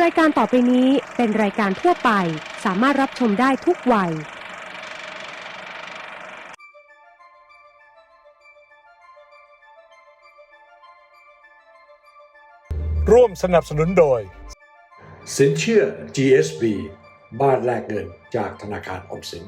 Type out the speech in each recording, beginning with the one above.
รายการต่อไปนี้เป็นรายการทั่วไป สามารถรับชมได้ทุกวัย ร่วมสนับสนุนโดย สินเชื่อ GSB บ้านแลกเงินจากธนาคารออมสิน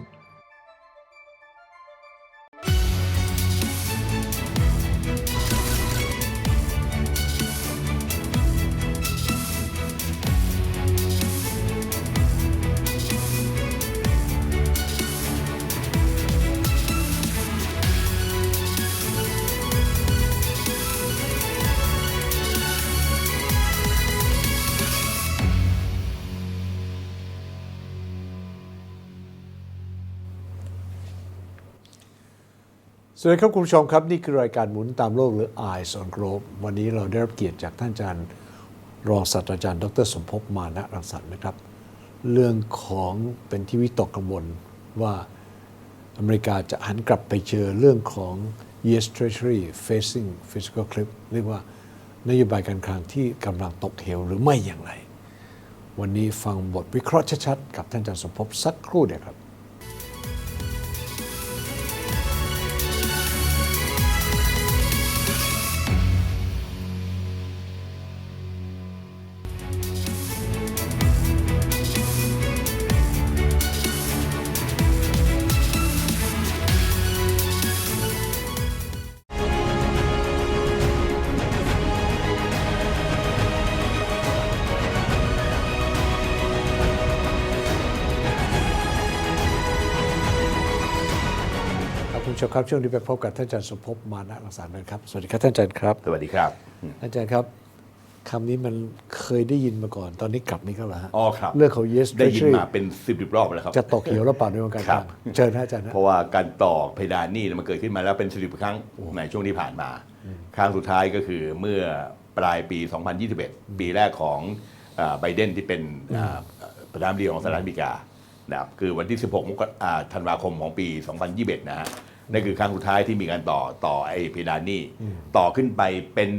วัสดีครับคุณผู้ชมครับ นี่คือรายการหมุนตามโลกหรือ Eyes on Globe วันนี้เราได้รับเกียรติจากท่านอาจารย์รองศาสตราจารย์ ดรสมภพมานะรังสรรค์นะครับ เรื่องของเป็นที่วิตกกังวลว่าอเมริกาจะหันกลับไปเจอเรื่องของ US Treasury facing fiscal cliff เรียกว่านโยบายการคลังที่กำลังตกเหวหรือไม่อย่างไร วันนี้ฟังบทวิเคราะห์ชัดๆกับท่านอาจารย์สมภพสักครู่เดียวครับ ครับคุณผู้ชมครับ ช่วงนี้ไปพบกับท่านอาจารย์สมภพมานะรังสรรค์นะครับ สวัสดีครับท่านอาจารย์ครับ สวัสดีครับอาจารย์ครับคำนี้มันเคยได้ยินมาก่อน ตอนนี้กลับนี่ก็แล้วฮะอ๋อครับ เรื่องของ yes ได้ยิน treasury มาเป็นสิบรอบแล้วครับ จะตกเขียวแล้วเปล่าในวงการคกรัลาบงเชิญนะอาจารย์นะเพราะว่าการต่อเพดานหนี้เนี่ยมันเกิดขึ้นมาแล้วเป็นสิบครั้งในช่วงที่ผ่านมา ครั้งสุดท้ายก็คือเมื่อปลายปี 2021 ปีแรกของไบเดนที่เป็นอ่าประธานาธิบดีของสหรัฐอเมริกานะครับคือวันที่ 16 มกราอ่าธันวาคมของปี 2021 นะฮะ นั่นคือครั้งสุดท้ายที่มีการต่อต่อไอ้เพดานหนี้ต่อขึ้นไปเป็น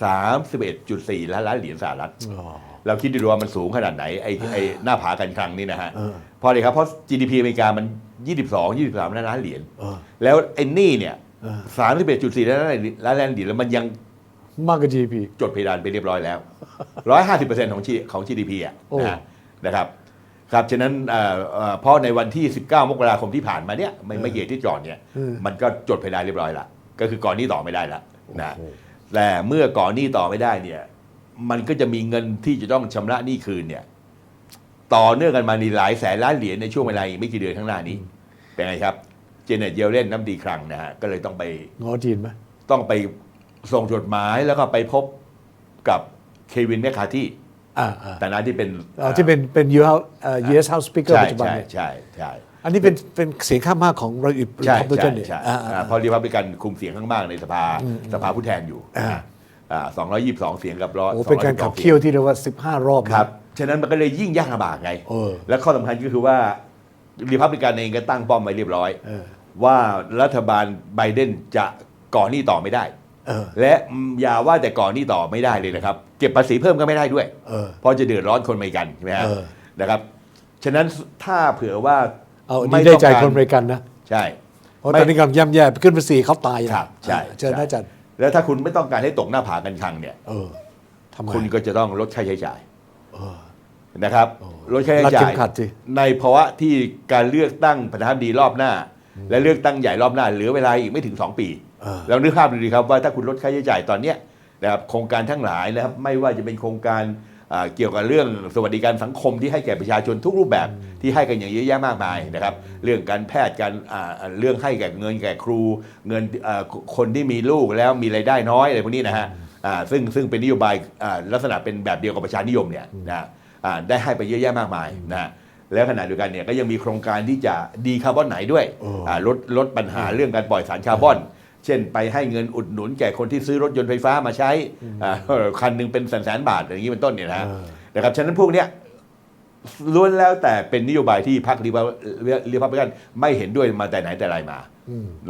31.4 ล้านล้านเหรียญสหรัฐอ๋อเราคิดดูว่ามันสูงขนาดไหไหนไอ้ไอ้หน้าผากันครั้งนี่นะฮะเพราะอะไรครับเพราะ GDP อเมริกามัน 22 23ล้านล้านเหรียญเออแล้วไอ้หนี่เนี่ยเออ31.4ล้านล้านล้านล้านเหรียญแล้วมันยังมากกว่า GDP จดเพดานไปเรียบร้อยแล้ว 150%ของ G ของ GDP อะโอ้นะฮะนะครับ ครับฉะนั้นเอ่อเอ่อเพราะในวันที่ 19 มกราคมที่ผ่านมาเนี่ยไม่ไม่เกียที่จอดเนี่ยมันก็จดเพดานเรียบร้อยละก็คือก่อนหนี้ต่อไม่ได้ละนะ แต่เมื่อก่อนหนี้ต่อไม่ได้เนี่ย มันก็จะมีเงินที่จะต้องชำระหนี้คืนเนี่ย ต่อเนื่องกันมาในหลายแสนล้านเหรียญในช่วงเวลาอีกไม่กี่เดือนข้างหน้านี้ เป็นไงครับ เจเน็ตเยลเล่นน้ำดีครั้งนะฮะก็เลยต้องไปงอจีนไหมต้องไปส่งจดหมายแล้วก็ไปพบกับเควินแมคคาที่อ่าอ่า แต่นั้นที่เป็นเอาที่เป็นเป็น US เอ่อ US House Speaker ใช่ปัจจุบันใช่เนี่ยใช่ใช่อันนี้เป็นเป็นเสียงข้างมากของเราอีกใช่พับลิใช่กันเนี่ยใช่อ่าอ่าอ่าเพราะรีพับลิกันคุมเสียงข้างมากในสภาสภาผู้แทนอยู่อ่าอ่าสองร้อยยี่สิบสองเสียงกับร้อยโอ้เป็นการขับเคี่ยวที่เรียกว่า15รอบนะครับฉะนั้นมันก็เลยยิ่งยากลำบากไงเออและข้อสำคัญก็คือว่ารีพับลิกันเองก็ตั้งป้อมไว้เรียบร้อยเออว่ารัฐบาลไบเดนจะก่อนหนี้ต่อไม่ได้ เออ และอย่าว่าแต่ก่อนหนี้ต่อไม่ได้เลยนะครับ เก็บภาษีเพิ่มก็ไม่ได้ด้วย เออ เพราะจะเดือดร้อนคนอเมริกันใช่ไหมฮะเออ นะครับ ฉะนั้นถ้าเผื่อว่าเอาอันนี้ได้ใจคนอเมริกันนะ ใช่ เพราะตอนนี้กำลังย่ำแย่ขึ้นภาษีเขาตายนะครับใช่เชิญนะใช่อาจารย์แล้วถ้าคุณไม่ต้องการให้ตกหน้าผากันชังเนี่ย เออทำไงคุณก็จะต้องลดค่าใช้จ่ายเออ นะครับลดค่าใช้รัดเข็จ่ามยขัดสิ ในภาวะที่การเลือกตั้งประธานาธิบดีรอบหน้า และเลือกตั้งใหญ่รอบหน้าเหลือเวลาอีกไม่ถึง 2 ปี เออเรานึกภาพดูดีครับว่าถ้าคุณลดค่าใช้จ่ายตอนเนี้ยนะครับโครงการทั้งหลายนะครับไม่ว่าจะเป็นโครงการอ่าเกี่ยวกับเรื่องสวัสดิการสังคมที่ให้แก่ประชาชนทุกรูปแบบที่ให้กันอย่างเยอะแยะมากมายนะครับเรื่องการแพทย์การอ่าเรื่องให้แก่เงินแก่ครู เงินอ่าคนที่มีลูกแล้วมีรายได้น้อยอะไรพวกนี้นะฮะอ่าซึ่งซึ่งเป็นนโยบายอ่าลักษณะเป็นแบบเดียวกับประชานิยมเนี่ยนะอ่าได้ให้ไปเยอะแยะมากมายนะฮะแล้วขณะเดียวกันเนี่ยก็ยังมีโครงการที่จะดีคาร์บอนไหนด้วยเอออ่าลดลดปัญหาเรื่องการปล่อยสารคาร์บอน เช่นไปให้เงินอุดหนุนแก่คนที่ซื้อรถยนต์ไฟฟ้ามาใช้อ่าคันหนึ่งเป็นแสนแสนๆบาทอย่างนี้เป็นต้นเนี่ยนะฮะเออนะครับฉะนั้นพวกเนี้ยล้วนแล้วแต่เป็นนโยบายที่พรรครีพับรีพับลิกันไม่เห็นด้วยมาแต่ไหนแต่ไรมา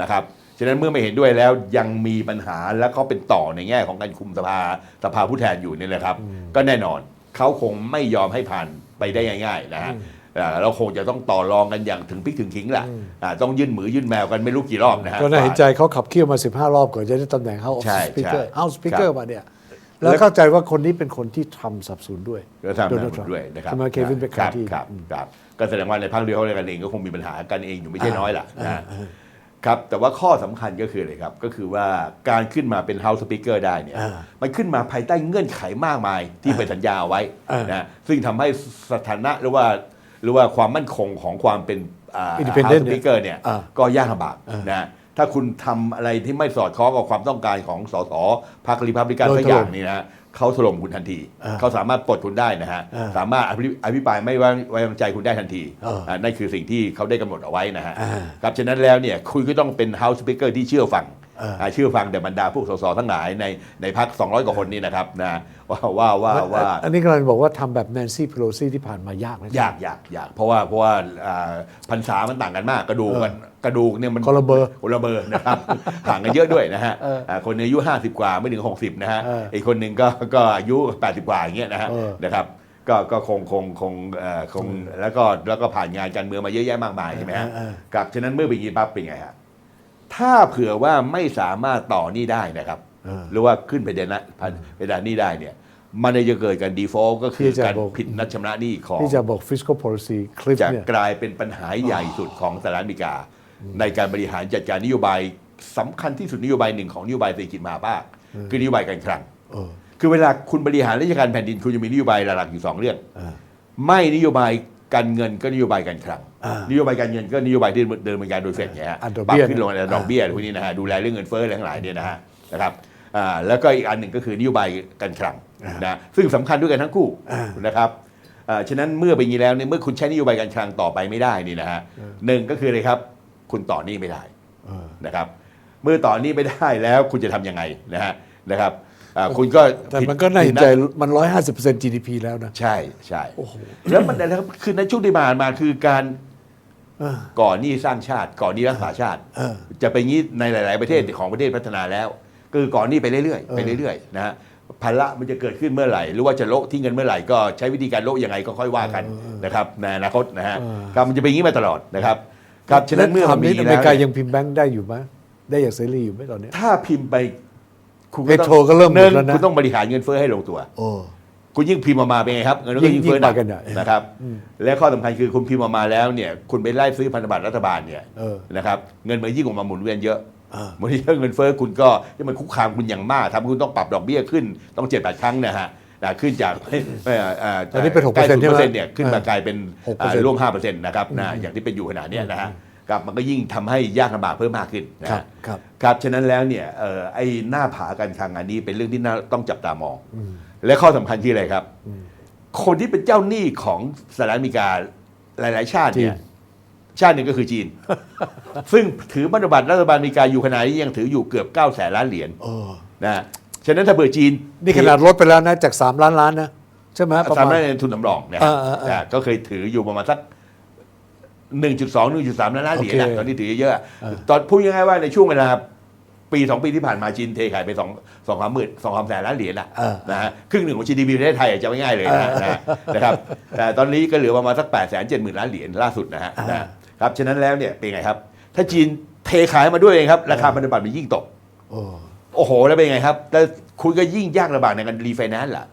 นะครับฉะนั้นเมื่อไม่เห็นด้วยแล้วยังมีปัญหาแล้วเขาเป็นต่อในแง่ของการคุมสภาสภาผู้แทนอยู่เนี่ยนะครับ ก็แน่นอนเขาคงไม่ยอมให้ผ่านไปได้ง่าย ๆ นะฮะอ่า เราคงจะต้องต่อรองกันอย่างถึงพริกถึงขิงแหละอ่าต้องยื่นหมือยื่นแมวกันไม่รู้กี่รอบนะฮะก็น่าเห็นใจเขาขับเคี่ยวมา 15 รอบก่อนจะได้ตำแหน่ง House of ใช่ Speaker ใช่ House Speaker ครับมาเนี่ยแล้วเข้าใจว่าคนนี้เป็นคนที่ทำสับสนด้วยก็ทำโดนั้นัลด์ทรัมนป์ด้วยนะครับใช่ไหมเควินเบคแฮครัมบที่ครับครับก็แสดงว่าในพรรคเดียวกันเองก็คงมีปัญหากันเองอยู่ไม่ใช่น้อยล่ะนะฮะครับแต่ว่าข้อสำคัญก็คืออะไรครับ ก็คือว่าการขึ้นมาเป็น House Speaker ได้เนี่ยอ่ามันขึ้นมาภายใต้เงื่อนไขมากมายที่ไปสัญญาเอาไว้อ่านนะซึ่งทำให้สถานะหรือว่า หรือว่าความมั่นคงของความเป็นอ่า Independent House Speaker เนี่ยอ่าก็ยากลำบากนะถ้าคุณทำอะไรที่ไม่สอดคล้องกับความต้องการของสสพรรครีพับลิกันโดนสักอย่างถล่มนี่นะเขาถล่มคุณทันทีอ่าเขาสามารถปลดคุณได้นะฮะอ่าสามารถอภิอภิปรายไม่ไว้ไว้วางใจคุณได้ทันทีอ่าอ่านั่นคือสิ่งที่เขาได้กำหนดเอาไว้นะฮะอ่าครับฉะนั้นแล้วเนี่ยคุณก็ต้องเป็น House Speaker ที่เชื่อฟังอ่าอ่า เชื่อฟังแต่บรรดาพวกสสทั้งหลายในในพรรค200 กว่าคนนี่นะครับนะว่าว่าว่าว่าอันนี้กำลังบอกว่าทำแบบแนนซี่เพโลซี่ที่ผ่านมายากนะยากยากยากเพราะว่าเพราะว่าอ่าพรรษามันต่างกันมากกระดูกกันกระดูกเนี่ยมันคนละเบอร์คนละเบอร์นะครับห่างกันเยอะด้วยนะฮะเอออ่าคนหนึงอายุ 50 กว่าไม่ถึง 60 นะฮะเอออีอีกคนหนึ่งก็ก็อายุ 80 กว่าอย่างเงี้ยนะฮะเออนะครับก็ก็คงคงคงเอ่อคงแล้วก็แล้วก็ผ่านงานการเมืองมาเยอะแยะมากมายใช่ไหมฮะเออเออครับฉะนั้นเมื่อเป็นอย่างนี้ปั๊บเป็นไงฮะ ถ้าเผื่อว่าไม่สามารถต่อหนี้ได้นะครับ เออ หรือว่าขึ้นไปเดนนะเพดานหนี้ได้เนี่ย มันจะเกิดการ default ก็คือที่จะการบอก ผิดนัดชำระหนี้ของ ที่จะบอก fiscal policy คลิปจะเนี่ย กลายเป็นปัญหาใหญ่สุดของสหรัฐอเมริกา ในการบริหารจัดการนโยบายสำคัญที่สุดนโยบายหนึ่งของนโยบายเศรษฐกิจมหาภาคคือนโยบายการคลังเออ คือเวลาคุณบริหารราชการแผ่นดินคุณจะมีนโยบายหลักๆอยู่สองเรื่องอ่าไม่นโยบาย การเงินก็นโยบายการคลังอ่านโยบายการเงินก็นโยบายที่เดินเป็นการโดยเฟดไงฮะอ่าดอกปรัเบี้ยขึ้นลงในดอกเบี้ยพวกนี้นะฮะดูแลเรื่องเงินเฟ้ออะไรทั้งหลายเนี่ยนะฮะนะครับอ่าแล้วก็อีกอันหนึ่งก็คือนโยบายการคลังนะซึ่งสำคัญด้วยกันทั้งคู่นะครับอ่าฉะนั้นเมื่อเป็นอย่างนี้แล้วเนี่ยเมื่อคุณใช้นโยบายการคลังต่อไปไม่ได้นี่นะฮะหนึ่งก็คืออะไรครับ คุณต่อหนี้ไม่ได้เออนะครับ เมื่อต่อหนี้ไม่ได้แล้วคุณจะทำยังไงนะฮะนะครับ อ่าคุณก็แต่มันก็น่าเห็นใจมัน 150% GDP แล้วนะ ใช่ใช่แล้วมันนะครับคือในช่วงที่ผ่านมาคือการเออก่อหนี้สร้างชาติ ก่อหนี้รักษาชาติเออจะเป็นงี้ในหลาย ๆ ประเทศของประเทศพัฒนาแล้ว คือก่อหนี้ไปเรื่อยเอๆอไปเรื่อยๆนะฮะภาระมันจะเกิดขึ้นเมื่อไหร่ หรือว่าจะโละทิ้งเงินเมื่อไหร่ก็ใช้วิธีการโละยังไงก็ค่อยว่ากันนะครับในอนาคตนะฮะครับมันจะเป็นอย่างนี้มาตลอดนะครับครับฉะนั้นเมื่อมันมีทำนี้อเมแล้ริวกาเนี่ยยังพิมพ์แบงค์ได้อยู่ไหมได้อย่างเสรีอยู่ไหมตอนเนี้ยถ้าพิมพ์ไป คุณเมโทรก็เริ่มหมดหนึ่งแล้วนะคุณต้องบริหารเงินเฟ้อให้ลงตัว โอ้ คุณยิ่งพิมพ์ออกมาเป็นไงครับเงินก็ยิ่งยิ่งเฟ้อหนักยิ่งไปกันใหญ่นะครับ และข้อสำคัญคือคุณพิมพ์ออกมาแล้วเนี่ยคุณไปไล่ซื้อพันธบัตรรัฐบาลเนี่ยเออนะครับเงินมันยิ่งออกมาหมุนเวียนเยอะอ่า หมุนเวียนเยอะเงินเฟ้อคุณก็ที่มันคุกคามคุณอย่างมากทำให้คุณต้องปรับดอกเบี้ยขึ้นต้องเจ็ดแปดครั้งนะฮะนะขึ้นจากเอ่อเตอนนี้เป็น6%ใกล้ใช่ไหม0%เนี่ยขึ้นมาเออกลายเป็น6%อ่าร่วมห้าเปอร์เซ็นต์นะครับนะอย่างที่เป็นอยู่ขนาดเนี้ยนะฮะ ครับมันก็ยิ่งทำให้ยากลำบากเพิ่มมากขึ้นนะครัฮะบครับครับฉะนั้นแล้วเนี่ยเอ่อไอ้หน้าผาการคลังอันนี้เป็นเรื่องที่น่าต้องจับตามอง และข้อสำคัญที่อะไรครับ คนที่เป็นเจ้าหนี้ของสหรัฐอเมริกาหลาย ๆ ชาติเนี่ยจีนชาติหนึ่งก็คือจีน ซึ่งถือพันธบัตรรัฐบาลอเมริกาอยู่ขนาดนี้ยังถืออยู่เกือบ9ก้าแสนล้านเหรียญเออนะฮะฉะนั้นถ้าเบื่อจีน นี่ขนาดลดไปแล้วนะจาก 3 ล้านล้านนะใช่ไหมประสามมาณล้านในทุนสำรองนะเอฮะอเออเออนะก็เคยถืออยู่ประมาณสัก 1.2 1.3ล้านล้านเหรียญนะโอเคตอนนี้ถือเยอะๆตอนพูดง่ายๆว่าในช่วงเวลาปีสองปีที่ผ่านมาจีนเทขายไปสองสองสามหมื่นสองสามแสนล้านเหรียญอะ เออ นะฮะครึ่งหนึ่งของ GDP ประเทศไทยอะจะไม่ง่ายเลยนะนะนะครับแต่ตอนนี้ก็เหลือประมาณสัก8ปดแสนเจ็ดหมื่นล้านเหรียญล่าสุดนะฮะนะครับฉะนั้นแล้วเนี่ยเป็นไงครับ ถ้าจีนเทขายมาด้วยเองครับ ราคาพันธบัตรมันยิ่งตก โอ้ โอ้โห แล้วเป็นไงครับ แล้วคุณก็ยิ่งยากลำบากในการรีไฟแนนซ์ล่ะ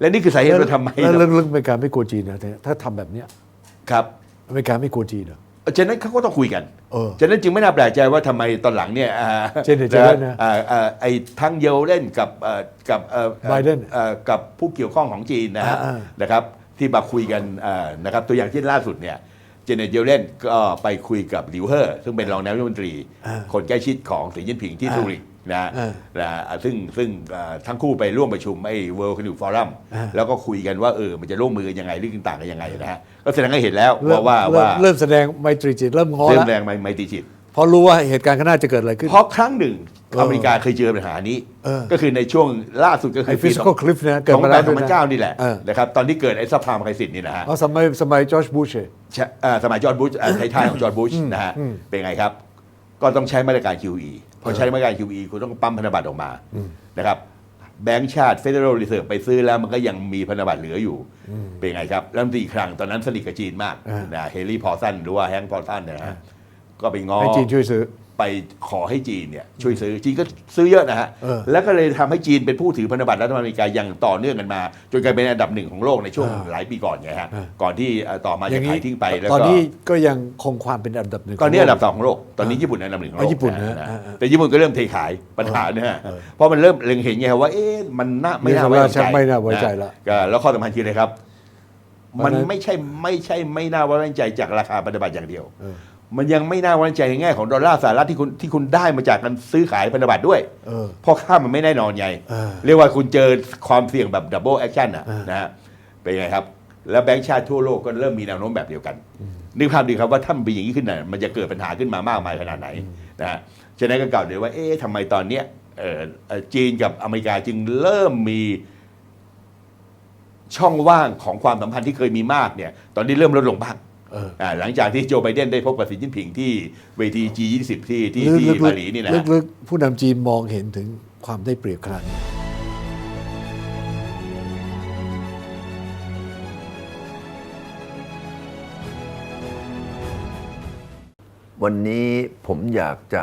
และนี่คือสาเหตุว่าทำไมแล้วเรื่องเรื่องอเมริกาไม่กลัวจีนนะถ้าทำแบบเนี้ยครับ อเมริกาไม่กลัวจีนเหรอฉะนั้นเขาก็ต้องคุยกันเออ ฉะนั้นจึงไม่น่าแปลกใจว่าทำไมตอนหลังเนี่ยอ่าเช่นเดียวกันนะอ่าอ่าไอ้ทั้งเยลเล่นกับเอ่อกับเอ่อ Biden เอ่อกับผู้เกี่ยวข้องของจีนนะฮะอ่าอ่านะครับ ที่มาคุยกันอ่านะครับตัวอย่างเช่นล่าสุดเนี่ยเจเนตเยลเล่นก็ไปคุยกับหลิวเฮอร์ซึ่งเป็นรองนายกรัฐมนตรีอ่าคนใกล้ชิดของสีจิ้นผิงที่อ่าซูริก นะอ่านะอ่าซึ่งซึ่งอ่าทั้งคู่ไปร่วมประชุมไอ้ World Economic Forum อ่าแล้วก็คุยกันว่าเออมันจะร่วมมือกันยังไงเรื่องต่างๆกันยังไงนะฮะก็แสดงให้เห็นแล้วเริ่มว่าว่าเริ่มว่าเริ่มแสดงไมตรีจิตเริ่มง้อเริ่มแล้วแรงไมไมตรีจิตเพราะรู้ว่าเหตุการณ์ข้างหน้าจะเกิดอะไรขึ้น เพราะครั้งหนึ่งเอออเมริกาเคยเจอปัญหานี้เออก็คือในช่วงล่าสุดก็คืไอ้อฟิสิกอลคลิฟนะเกิดสองมาพันแล้วสด้อวงยพันนะเก้านี่แหละเออนะครับตอนที่เกิดไอ้ซับพลามไครสิสนี่นะฮะอ๋อสมัยสมัยจอร์จบุชใช่เอ่อสมัยจอร์จบุชอ่าท้ายๆของจอร์จบุชนะฮะอืมเป็นไงครับ ก็ต้องใช้มาตรการ QE พอใช้มาตรการ QE คุณต้องปั๊มพันธบัตรออกมานะครับแบงก์ชาติ Federal Reserve ไปซื้อแล้วมันก็ยังมีพันธบัตรเหลืออยู่ เป็นไงครับรัฐมนตรีครั้งตอนนั้นสนิทกับจีนมากอ่านะเฮลี่พอสันหรือว่าแฮงก์พอสันนะฮะก็ไปง้อให้จีนช่วยซื้อ ไปขอให้จีนเนี่ยช่วยซื้อจีนก็ซื้อเยอะนะฮะ เออ แล้วก็เลยทำให้จีนเป็นผู้ถือพันธบัตรรัฐบาลอเมริกาอย่างต่อเนื่องกันมา จนกลายเป็นอันดับหนึ่งของโลกในช่วงอ่าหลายปีก่อนไงฮะอ่าก่อนที่เอ่อต่อมาอจะย่างขานี้ยทิ้งไปแล้วตอนก็ นี้ก็ยังคงความเป็นอันดับหนึ่ง ตอนนี้ขงอันโลดับสองของโลก ตอนนี้ญี่ปุ่นอันดับหนึ่งของโลอ๋กอญี่ปุ่นนะนะอ่าอ่าแต่ญี่ปุ่นก็เริ่มเทขายปัญหาเนี่ยฮะเออเพราะมันเริ่มเล็งเห็นไงว่าเอ๊ะมันน่าไม่น่าไว้วางใจไม่น่าไว้ใจละก็แล้วข้อสำคัญคืออะไรครับ เพราะมันฉะนั้น ไม่ใช่ไม่ใช่ไม่น่าไว้วางใจจากราคาพันธบัตรอย่างเดียว เออ มันยังไม่น่าไว้วางใจในแง่ของดอลลาร์สหรัฐที่คุณที่คุณได้มาจากการซื้อขายพันธบัตรด้วยเออ เพราะค่ามันไม่แน่นอนไงเออ เรียกว่าคุณเจอความเสี่ยงแบบดับเบิลแอคชั่นเออ นะฮะเป็นไงครับ แล้วแบงก์ชาติทั่วโลกก็เริ่มมีแนวโน้มแบบเดียวกัน นึกภาพดีครับว่าถ้ามันเป็นอย่างนี้ขึ้นน่ะมันจะเกิดปัญหาขึ้นมามากมายขนาดไหนนะฮะฉะนั้นก็กล่าวเลยว่าเอ๊ะทำไมตอนเนี้ยเอ่อเอ่อจีนกับอเมริกาจึงเริ่มมี ช่องว่างของความสัมพันธ์ที่เคยมีมากเนี่ย ตอนนี้เริ่มลดลงบ้างเอออ่า หลังจากที่โจไบเดนได้พบกับสีจิ้นผิงที่เวที G20 ที่ที่ที่ลึกๆบาหลีนี่นะฮะลึกๆผู้นำจีนมองเห็นถึงความได้เปรียบขนาดนี้วันนี้ผมอยากจะ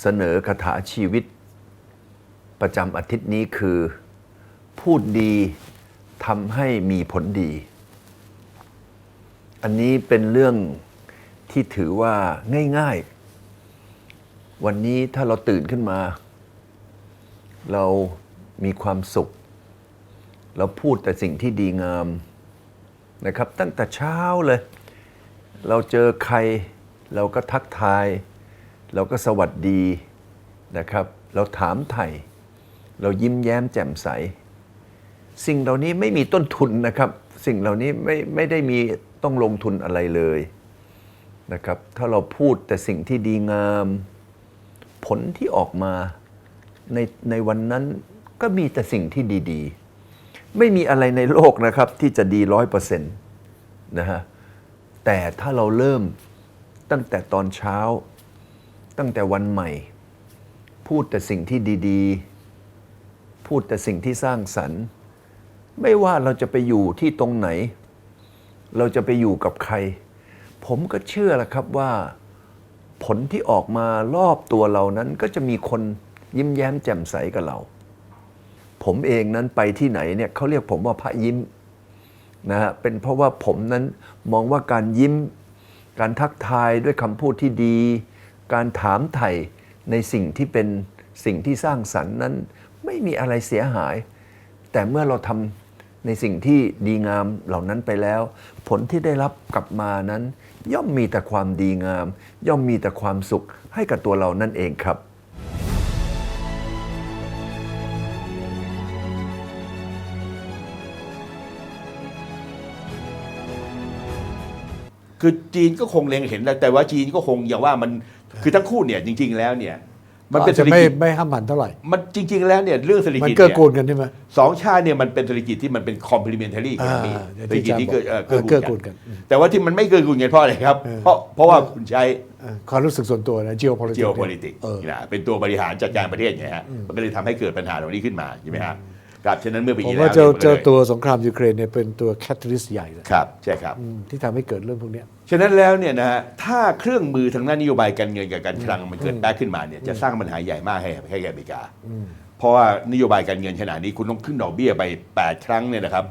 เสนอคาถาชีวิต ประจำอาทิตย์นี้คือ พูดดีทำให้มีผลดี อันนี้เป็นเรื่องที่ถือว่าง่าย ๆ วันนี้ถ้าเราตื่นขึ้นมา เรามีความสุข เราพูดแต่สิ่งที่ดีงามนะครับ ตั้งแต่เช้าเลย เราเจอใครเราก็ทักทาย เราก็สวัสดีนะครับ เราถามไถ่เรายิ้มแย้มแจ่มใส สิ่งเหล่านี้ไม่มีต้นทุนนะครับ สิ่งเหล่านี้ไม่ไม่ได้มี ต้องลงทุนอะไรเลยนะครับ ถ้าเราพูดแต่สิ่งที่ดีงาม ผลที่ออกมาในในวันนั้นก็มีแต่สิ่งที่ดีๆ ไม่มีอะไรในโลกนะครับที่จะดีร้อยเปอร์เซ็นต์นะฮะแต่ถ้าเราเริ่มตั้งแต่ตอนเช้า ตั้งแต่วันใหม่ พูดแต่สิ่งที่ดีๆ พูดแต่สิ่งที่สร้างสรรค์ ไม่ว่าเราจะไปอยู่ที่ตรงไหน เราจะไปอยู่กับใคร ผมก็เชื่อละครับว่า ผลที่ออกมารอบตัวเรานั้นก็จะมีคนยิ้มแย้มแจ่มใสกับเรา ผมเองนั้นไปที่ไหนเนี่ยเขาเรียกผมว่าพระยิ้มนะฮะเป็นเพราะว่าผมนั้นมองว่าการยิ้ม การทักทายด้วยคำพูดที่ดี การถามไถ่ในสิ่งที่เป็นสิ่งที่สร้างสรรค์นั้น ไม่มีอะไรเสียหาย แต่เมื่อเราทำ ในสิ่งที่ดีงามเหล่านั้นไปแล้ว ผลที่ได้รับกลับมานั้น ย่อมมีแต่ความดีงาม ย่อมมีแต่ความสุขให้กับตัวเรานั่นเองครับคือจีนก็คงเล็งเห็นแต่ว่าจีนก็คงอย่าว่ามันคือทั้งคู่เนี่ยจริง ๆ แล้วเนี่ย มันเป็นอาจเศรจะษฐไม่กิจไม่ห้ามหันเท่าไหร่ มันจริง ๆ แล้วเนี่ยเรื่องเศรษฐมันกิจเกื้อเนี่ยกูลกันใช่ไหมสองชาติเนี่ยมันเป็นเศรษฐกิจที่มันเป็น complementary อ่า economy เดี๋ยวเศรษฐกิจที่เกิดเอ่อที่จะบอกเกื้อเออเกื้อกูกูลลกักัน น แต่ว่าที่มันไม่เกื้อกูลกันเพราะอะไรครับ เออ เพราะเพราะว่าคุณใช้ เออความรู้สึกส่วนตัวนะ geopolitics geopolitics เออ นะเป็นตัวบริหารจัดการประเทศไงฮะมันก็เลยทำให้เกิดปัญหาเหล่านี้ขึ้นมาใช่ไหมครับ ครับฉะนั้นเมื่อปีผมที่ว่าแล้วเจอนี่ยมันเจก็อลยตัวสงครามยูเครนเนี่ยเป็นตัวแคตตาลิสต์ใหญ่เลยครับใช่ครับ อืมที่ทำให้เกิดเรื่องพวกเนี้ย ฉะนั้นแล้วเนี่ยนะฮะถ้าเครื่องมือทางด้านนโยบายการเงินกับการคลังมันเกิดแป๊กขึ้นมาเนี่ยจะสร้างปัญหาใหญ่มากให้ให้แก่อเมริกา เพราะว่านโยบายการเงินขนาดนี้คุณต้องขึ้นดอกเบี้ยไป 8 ครั้งเนี่ยนะครับ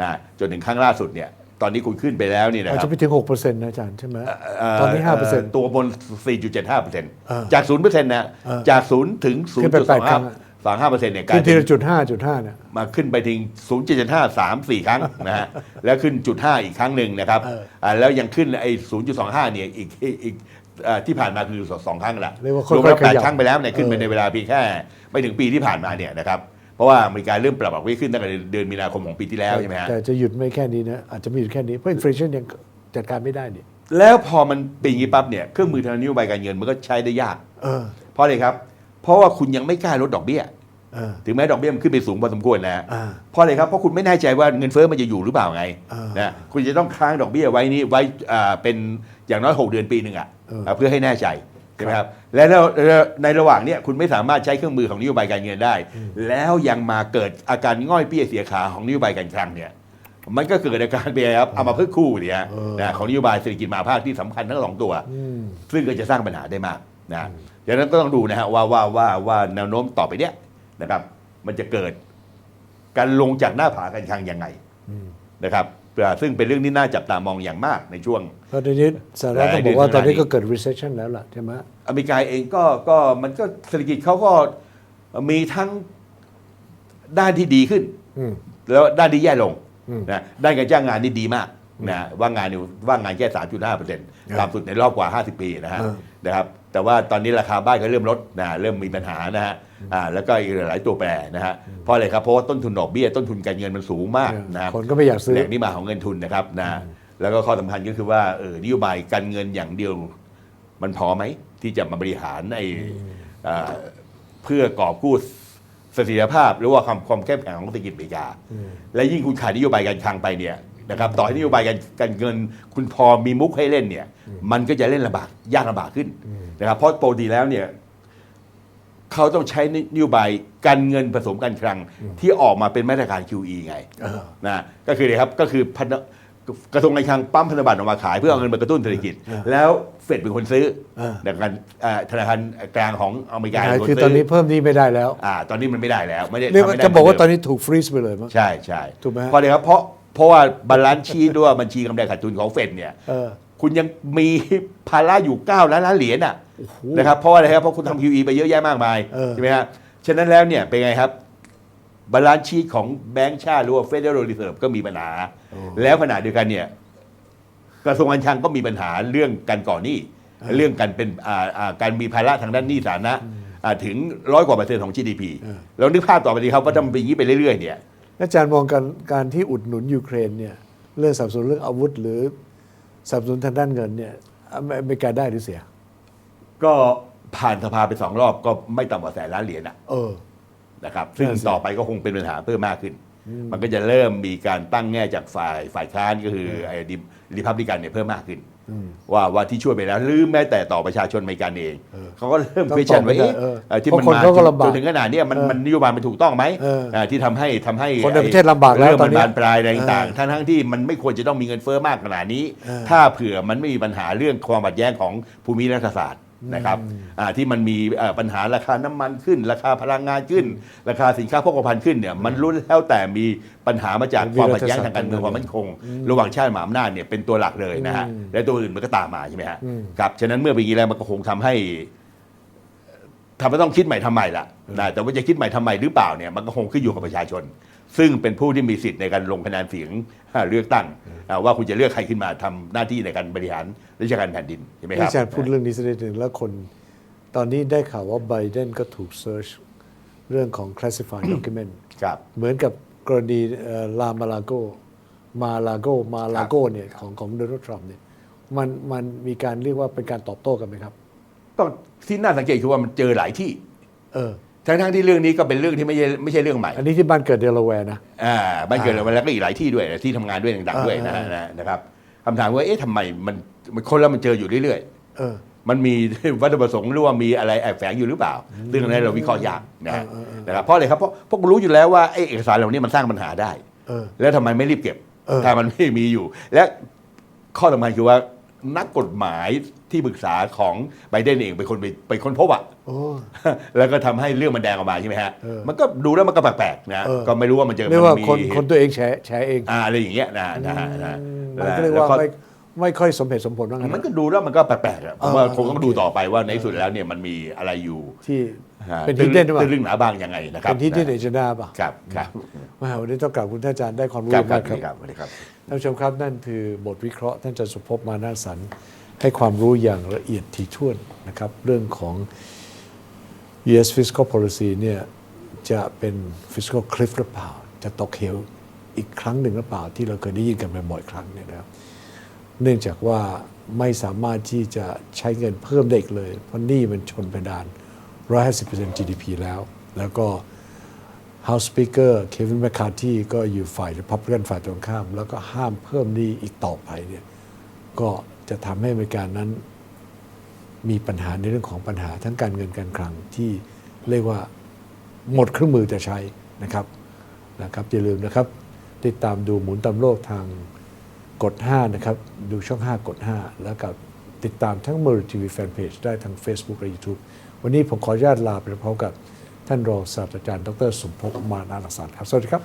นะจนถึงครั้งล่าสุดเนี่ยตอนนี้คุณขึ้นไปแล้วเนี่ยนะอาจครัจะบไปถึง 6%นะอาจารย์ใช่ไหมเตอนนี้ 5%ตัวบน 4.75เปอร์เซ็นต์เออจาก0เปอร์เซ็นต์นะเออจาก0ถึงขึ้นไปแปดครั้งอะ0.25 25เปอร์เซ็นต์เนี่ยกลาขึ้ยนทีเป็นละจุดห้าจุดห้าเนี่ย มาขึ้นไปถึง0.75 3 4ครั้งนะฮะ แล้วขึ้นจุด5อีกครั้งหนึ่งนะครับเออ อ่าแล้วยังขึ้นไอ้0.25เนี่ยอีกอีกอีกอ่าที่ผ่านมาคือสองครั้งละเรียกว่าค่รอยวมแล้วๆขแปดยับครั้งไปแล้วเนี่ยขึ้นไปเออ ในเวลาเพียงแค่ไม่ถึงปีที่ผ่านมาเนี่ยนะครับ เพราะว่าอเมริกาเริ่มปรับดอกเบี้ยขึ้นตั้งแต่เดือนมีนาคมของปีที่แล้วใช่ไหมฮะ แต่จะหยุดไม่แค่นี้นะ อาจจะไม่หยุดแค่นี้ เพราะอินฟลชันยังจัดการไม่ได้นี่แล้วพอมันเป็นอย่างนี้ปั๊บเนี่ยเครื่องมือทางนโยบายการเงินมันก็ใช้ได้ยาก เออ เพราะอะไรครับ เพราะว่าคุณยังไม่กล้าลดดอกเบี้ยเออถึงแม้ดอกเบี้ยมันขึ้นไปสูงพอสมควรนะอ่าเพราะอะไรครับเพราะคุณไม่แน่ใจว่าเงินเฟ้อมันจะอยู่หรือเปล่าไงอ่านนะคุณจะต้องค้างดอกเบี้ยไว้นี้ไว้อ่าเป็นอย่างน้อย 6 เดือนปีหนึ่งอะเอออ่าเพื่อให้แน่ใจช่ไหมครับและแล้วแล้วในระหว่างเนี้ยคุณไม่สามารถใช้เครื่องมือของนโยบายการเงินได้ แล้วยังมาเกิดอาการง่อยเปี้ยเสียขาของนโยบายการคลังเนี่ยมันก็เกิดอาการเปียครับเอามาเพื่อคู่เนี่ยเออนะของนโยบายเศรษฐกิจมหาภาคที่สำคัญทั้งสองตัวอืมซึ่งก็จะสร้างปัญหาได้มาก นะดังนั้นก็ต้องดูนะฮะว่าว่าว่าว่าแนวโน้มต่อไปเนี้ยนะครับมันจะเกิดการลงจากหน้าผาการคลังยังไงนะครับเพื่อซึ่งเป็นเรื่องที่น่าจับตามองอย่างมากในช่วงเพราะทีนี้สหรัฐต้องบอกว่าตอนนี้ก็เกิด recession แล้วล่ะใช่ไหมอเมริกาเองก็ก็มันก็เศรษฐกิจเขาก็มีทั้งด้านที่ดีขึ้นอืมแล้วด้านที่แย่ลงอืมนะด้านการจ้างงานนี่ดีมากนะว่างงานนี่ว่างงานแค่ 3.5เปอร์เซ็นต์ต่ำสุดในรอบกว่า 50 ปีนะฮะอ่านะครับ แต่ว่าตอนนี้ราคาบ้านก็เริ่มลดนะเริ่มมีปัญหานะฮะอ่าแล้วก็อีกหลายตัวแปรนะฮะเพราะอะไรครับเพราะว่าต้นทุนดอกเบี้ยต้นทุนการเงินมันสูงมากนะคนก็ไม่อยากซื้อแหล่งที่มาของเงินทุนนะครับนะแล้วก็ข้อสำคัญก็คือว่าเออนโยบายการเงินอย่างเดียวมันพอไหมที่จะมาบริหารในเอ่อเพื่อกอบกู้เสถียรภาพ หรือว่าความความเข้มแข็งของเศรษฐกิจอเมริกา และยิ่งคุณขาดนโยบายการคลังไปเนี่ย นะครับต่อให้นโยบายการการเงินคุณพอมีมุกให้เล่นเนี่ย มันก็จะเล่นลำบากยากลำบากขึ้นนะครับเพราะปกติแล้วเนี่ยเขาต้องใช้นโยบายการเงินผสมการคลังที่ออกมาเป็นมาตรการ QE ไงเออนะก็คือเนี่ยครับก็คือพันธกระทรวงการคลังปั๊มพันธบัตรออกมาขายเพื่อเอาเงินมากระตุ้นเศรษฐกิจ แล้วเฟดเป็นคนซื้อเออดังนั้นเอ่อธนาคารกลางของอเมริกาใช่เป็นคนคือซื้ตอนนี้เพิ่มหนี้ไม่ได้แล้วอ่าตอนนี้มันไม่ได้แล้วไม่ได้เรียกว่าทำไม่ได้จะบอกว่าเหตมือนเดิมนี้ถูกฟรีซไปเลยมั้งใช่ใช่ถูกไหมฮะเพราะอะไรครับเพราะ เพราะว่าบาลานซ์ชีด้วยบัญชีกำไรขาดทุนของเฟดเนี่ย เออ คุณยังมีภาระอยู่ 9 ล้านล้านเหรียญอะนะครับเพราะอะไรครับเพราะคุณทำ QE ไปเยอะแยะมากมายเออ ใช่ไหมฮะฉะนั้นแล้วเนี่ยเป็นไงครับบาลานซ์ชีของแบงก์ชาติหรือว่า Federal Reserve ก็มีปัญหา แล้วขณะเดียวกันเนี่ยกระทรวงการคลังก็มีปัญหาเรื่องการก่อหนี้เรื่องการเป็นอ่าอ่าการมีภาระทางด้านหนี้สาธารณะอ่าถึงร้อยกว่าเปอร์เซ็นต์ของ GDP แล้วนึกภาพต่อไปดีครับว่าถ้ามันเป็นอย่างนี้ไปเรื่อยๆเนี่ย อาจารย์มองการการที่อุดหนุนยูเครนเนี่ยเรื่องสนับสนุนเรื่องอาวุธหรือสนับสนุนทางด้านเงินเนี่ยอเมริกาได้หรือเสีย ก็ผ่านสภาไปสองรอบก็ไม่ต่ำกว่าแสนล้านเหรียญอะเออนะครับ ซึ่งนั่นสิต่อไปก็คงเป็นปัญหาเพิ่มมากขึ้น มันก็จะเริ่มมีการตั้งแง่จากฝ่ายฝ่ายค้านก็คือไอ้ริพับลิกันเนี่ยเพิ่มมากขึ้น ว่าว่าที่ช่วยไปแล้ว หรือแม้แต่ต่อประชาชนอเมริกันเองเขาก็เริ่มต้องเควชั่นตอบว่าไม่ได้เอ๊ะเออเอ่อที่เพราะมันคนมาเขาก็ลำบากจนถึงขนาดเนี้ยมันเออมันนโยบายมันถูกต้องไหมเอออ่าที่ทำให้ทำให้คนในประเทศลำบากแล้วเรื่องตอมันนเนี้ยบานปลายอะไรต่างเออๆทั้งทั้งที่มันไม่ควรจะต้องมีเงินเฟ้อมากขนาดนี้เออถ้าเผื่อมันไม่มีปัญหาเรื่องความขัดแย้งของภูมิรัฐศาสตร์ นะครับอ่าที่มันมีเอ่อปัญหาราคาน้ำมันขึ้น ราคาพลังงานขึ้น ราคาสินค้าโภคภัณฑ์ขึ้นเนี่ยมันรู้แล้วแต่มีปัญหามาจากความขัดแย้งทางการเมืองความมั่นคง ระหว่างชาติมหาอำนาจเนี่ยเป็นตัวหลักเลยนะฮะและตัวอื่นมันก็ตามมาใช่ไหมฮะครับฉะนั้นเมื่อเป็นอย่างนี้แล้วมันก็คงทำให้ทำให้ต้องคิดใหม่ทำใหม่ละนะแต่ว่าจะคิดใหม่ทำใหม่หรือเปล่าเนี่ยมันก็คงขึ้นอยู่กับประชาชน ซึ่งเป็นผู้ที่มีสิทธิ์ในการลงคะแนนเสียงเลือกตั้งอ่าว่าคุณจะเลือกใครขึ้นมาทำหน้าที่ในการบริหารราชการแผ่นดินใช่ไหมครับอาจารย์พูดเรื่องนี้สักนิดหนึ่งแล้วคนตอนนี้ได้ข่าวว่าไบเดนก็ถูกเซิร์ชเรื่องของ classified document ครับเหมือนกับกรณีลามาลาโกมาลาโกมาลาโกเนี่ยของของโดนัลด์ทรัมป์เนี่ยมันมันมีการเรียกว่าเป็นการตอบโต้กันไหมครับ ต้องที่น่าสังเกตคือว่ามันเจอหลายที่ เออ ทั้งทั้งๆที่เรื่องนี้ก็เป็นเรื่องที่ไม่ใช่ไม่ใช่เรื่องใหม่อันนี้ที่บ้านเกิดเดลาแวร์นะอ่าบ้านเกิดเราแล้วก็อีกหลายที่ด้วยที่ทำงานด้วยต่างๆด้วยนะอ่านะนะครับคำถามว่าเอ๊ะทำไมมันมันคนแล้วมันเจออยู่เรื่อยๆเออ มันมีวัตถุประสงค์หรือว่ามีอะไรแอบแฝงอยู่หรือเปล่าซึ่งอันนั้นเราวิเคราะห์ยากนะฮะนะครับเพราะอะไรครับเพราะเพราะรู้อยู่แล้วว่าไอ้เอกสารเหล่านี้มันสร้างปัญหาได้ เออ แล้วทำไมไม่รีบเก็บ เออ ถ้ามันไม่มีอยู่ และข้อสำคัญคือว่า นักกฎหมายที่ปรึกษาของไบเดนเองเป็นคนไปไปค้นพบอะโอ้ แล้วก็ทำให้เรื่องมันแดงออกมาใช่ไหมฮะ เออมันก็ดูแล้วมันก็แปลกๆนะเออ ก็ไม่รู้ว่ามันจะเรียกว่ามีคนคนตัวเองแฉแฉเองอ่าอะไรอย่างเงี้ยนะนะฮะนะมันก็เรียกแล้วว่าไม่ไม่ค่อยสมเหตุสมผลว่างั้น มันก็ดูแล้วมันก็แปลกๆอะผมว่าเออ คงต้องดูต่อไปว่าในที่สุดแล้วเนี่ยมันมีอะไรอยู่ที่อ่าเป็นฮิดเด้นหรือเปล่าเรื่องหนาบางยังไงนะครับเป็นฮิดเด้นเอเจนดาป่ะครับครับว้าววันนี้ต้องกราบคุณท่านอาจารย์ได้ความรู้ครับคมารับกครับครับสวัสดีครับ ท่านผู้ชมครับนั่นคือบทวิเคราะห์ท่านอาจารย์สุภพมานาสันให้ความรู้อย่างละเอียดถี่ถ้วนนะครับเรื่องของ US fiscal policy เนี่ยจะเป็น fiscal cliff หรือเปล่า จะตกเหวอีกครั้งหนึ่งหรือเปล่าที่เราเคยได้ยินกันบ่อยครั้งเนี่ยนะครับเนื่องจากว่าไม่สามารถที่จะใช้เงินเพิ่มได้อีกเลย เพราะนี้มันชนเพดาน 150% GDP แล้ว แล้วก็ House Speaker เควินแมคคาร์ทีก็อยู่ฝ่าย Republican ฝ่ายตรงข้าม แล้วก็ห้ามเพิ่มหนี้อีกต่อไปเนี่ยก็จะทำให้อเมริกานั้นมีปัญหาในเรื่องของปัญหาทั้งการเงินการคลังที่เรียกว่าหมดเครื่องมือจะใช้นะครับนะครับอย่าลืมนะครับ ติดตามดูหมุนตามโลกทางกด 5 นะครับ ดูช่อง 5 กด 5 แล้วกับติดตามทั้งมือทีวีแฟนเพจได้ทาง Facebook และ YouTube วันนี้ผมขออนุญาตลาไปพร้อมกับ ท่านรองศาสตราจารย์ดรสมภพมานารักษาครับ สวัสดีครับ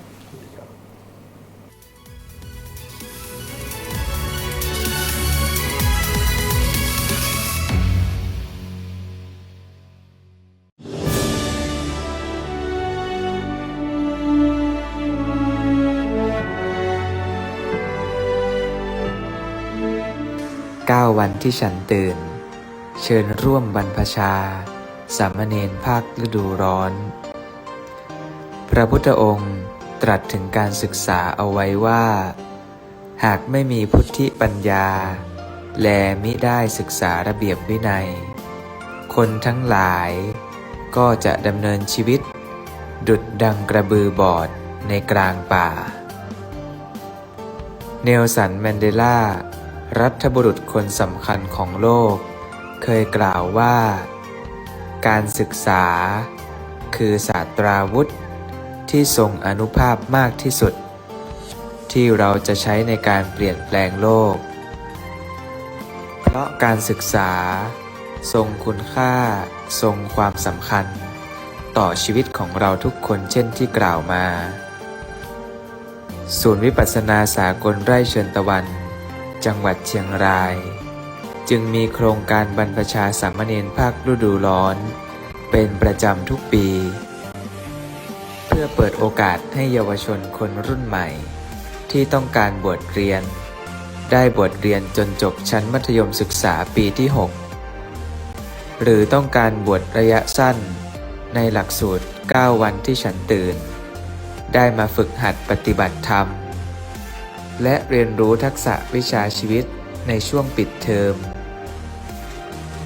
9 วันที่ฉันตื่น เชิญร่วมบรรพชา สามเณรภาคฤดูร้อน พระพุทธองค์ตรัสถึงการศึกษาเอาไว้ว่า หากไม่มีพุทธิปัญญา แลมิได้ศึกษาระเบียบวินัย คนทั้งหลายก็จะดำเนินชีวิต ดุดดังกระบือบอดในกลางป่า เนลสันแมนเดลา รัฐบุรุษคนสำคัญของโลก เคยกล่าวว่า การศึกษา คือศาสตราวุธ ที่ทรงอนุภาพมากที่สุด ที่เราจะใช้ในการเปลี่ยนแปลงโลก เพราะการศึกษา ทรงคุณค่า ทรงความสำคัญ ต่อชีวิตของเราทุกคนเช่นที่กล่าวมา ศูนย์วิปัสสนาสากลไร่เชิญตะวัน จังหวัดเชียงราย จึงมีโครงการบรรพชาสามเณรภาคฤดูร้อน เป็นประจำทุกปี เพื่อเปิดโอกาสให้เยาวชนคนรุ่นใหม่ ที่ต้องการบวชเรียน ได้บวชเรียนจนจบชั้นมัธยมศึกษาปีที่ 6 หรือต้องการบวชระยะสั้น ในหลักสูตร 9 วันที่ฉันตื่น ได้มาฝึกหัดปฏิบัติธรรม และเรียนรู้ทักษะวิชาชีวิตในช่วงปิดเทอม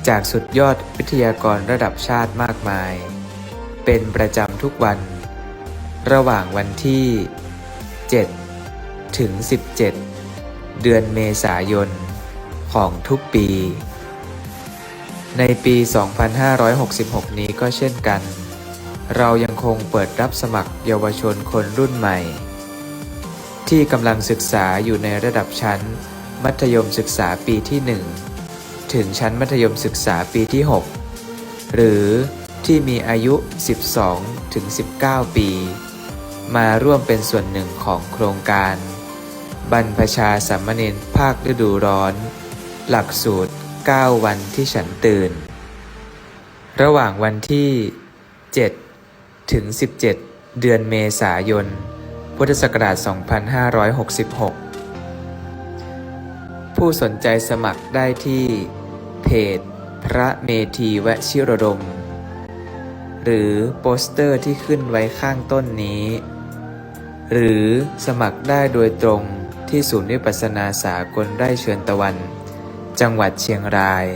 จากสุดยอดวิทยากรระดับชาติมากมาย เป็นประจำทุกวัน ระหว่างวันที่ 7 ถึง 17 เดือนเมษายน ของทุกปี ในปี 2566 นี้ก็เช่นกัน เรายังคงเปิดรับสมัครเยาวชนคนรุ่นใหม่ ที่กำลังศึกษาอยู่ในระดับชั้น มัธยมศึกษาปีที่ 1 ถึงชั้นมัธยมศึกษาปีที่ 6 หรือที่มีอายุ 12 ถึง 19 ปี มาร่วมเป็นส่วนหนึ่งของโครงการ บรรพชาสามเณรภาคฤดูร้อน หลักสูตร 9 วันที่ฉันตื่น ระหว่างวันที่ 7 ถึง 17 เดือนเมษายน พุทธศักราช 2566 ผู้สนใจสมัครได้ที่ เพจ พระเมธีวชิรดม หรือโปสเตอร์ที่ขึ้นไว้ข้างต้นนี้ หรือสมัครได้โดยตรงที่ศูนย์วิปัสสนาสากลไร่เชิญตะวัน จังหวัดเชียงราย